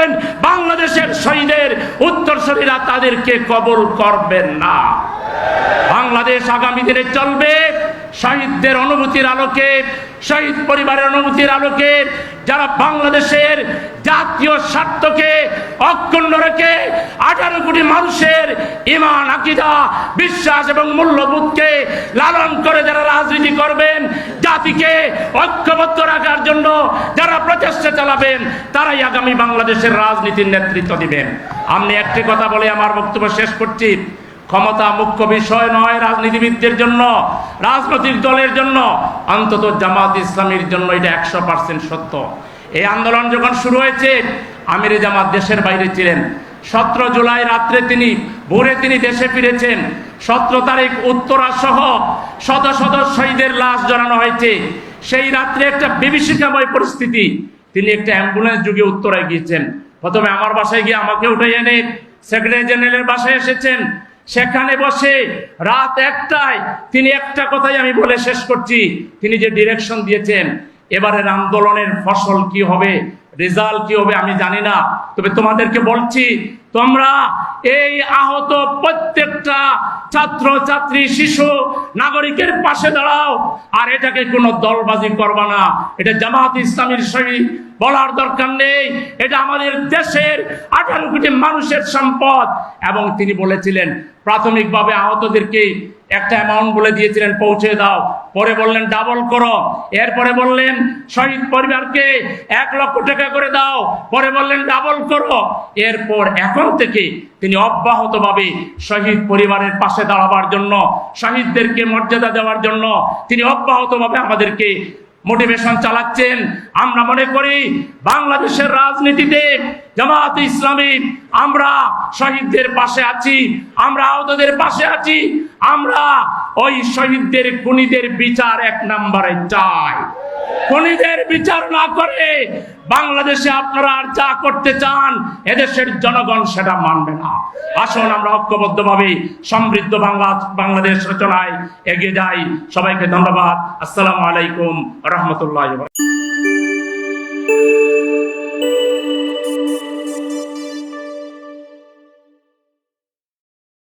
রাখবেন বাংলাদেশের শহীদের উত্তরসূরিরা তাদেরকে কবর করবেন না। বাংলাদেশ আগামী দিনে চলবে, শহীদদের অনুভূতির আলোকে, শহীদ পরিবারের অনুভূতির আলোকে, যারা বাংলাদেশের জাতীয় স্বার্থকে অক্ষুণ্ণ রেখে আঠারো কোটি মানুষের ইমান আকিদা, বিশ্বাস এবং মূল্যবোধকে লালন করে যারা রাজনীতি করবেন জাতিকে ঐক্যবদ্ধ রাখার জন্য যারা প্রচেষ্টা চালাবেন, তারাই আগামী বাংলাদেশের রাজনীতির নেতৃত্ব দিবেন। আমি একটি কথা বলে আমার বক্তব্য শেষ করছি। ক্ষমতা মুখ্য বিষয় নয় রাজনীতিবিদদের জন্য, রাজনৈতিক দলের জন্য, অন্তত জামাত ইসলামীর জন্য এটা একশো পার্সেন্ট সত্য। এই আন্দোলন যখন শুরু হয়েছে, আমির জামাত দেশের বাইরে ছিলেন। সতেরো জুলাই রাত্রে তিনি, ভোরে তিনি দেশে ফিরেছেন। সতেরো তারিখ উত্তরা সহ শত শত শহীদের লাশ জড়ানো হয়েছে। সেই রাত্রে একটা বিভীষিকাময় পরিস্থিতি। তিনি একটা অ্যাম্বুলেন্স যুগে উত্তরায় গিয়েছেন। প্রথমে আমার বাসায় গিয়ে আমাকে উঠে এনে সেক্রেটারি জেনারেলের বাসায় এসেছেন। সেখানে বসে রাত একটায় তিনি একটা কথাই আমি বলে শেষ করছি। তিনি যে ডিরেকশন দিয়েছেন, এবারের আন্দোলনের ফসল কি হবে রেজাল্ট কি হবে আমি জানি না। তবে তোমাদেরকে বলছি তোমরা এই আহত প্রত্যেকটা ছাত্র ছাত্রী শিশু, নাগরিকের পাশে দাঁড়াও। আর এটাকে কোনো দলবাজি করবা না। এটা জামাত ইসলামীর সহিত বলার দরকার নেই। এটা আমাদের দেশের আঠারো কোটি মানুষের সম্পদ। এবং তিনি বলেছিলেন, প্রাথমিকভাবে আহতদেরকে একটা অ্যামাউন্ট বলে দিয়েছিলেন, পৌঁছে দাও। পরে বললেন ডাবল করো। এরপরে বললেন, শহীদ পরিবারকে এক লক্ষ টাকা করে দাও। পরে বললেন ডাবল করো। এরপর এখন থেকে তিনি অব্যাহতভাবে শহীদ পরিবারের পাশে দাঁড়াবার জন্য, শহীদদেরকে মর্যাদা দেওয়ার জন্য তিনি অব্যাহতভাবে আমাদেরকে মোটিভেশন চালাচ্ছেন। আমরা মনে করি বাংলাদেশের রাজনীতিতে জামাত ইসলামী, আমরা শহীদদের পাশে আছি, আমরা আহতদের পাশে আছি, আমরা ওই শহীদদের খুনিদের বিচার এক নম্বরে চাই। খুনিদের বিচার না করে বাংলাদেশে আপনারা আর যা করতে চান, এদেশের জনগণ সেটা মানবে না। আসুন, আমরা ঐক্যবদ্ধভাবে সমৃদ্ধ বাংলা, বাংলাদেশ রচনায় এগিয়ে যাই। সবাইকে ধন্যবাদ। আসসালামু আলাইকুম রহমতুল্লাহ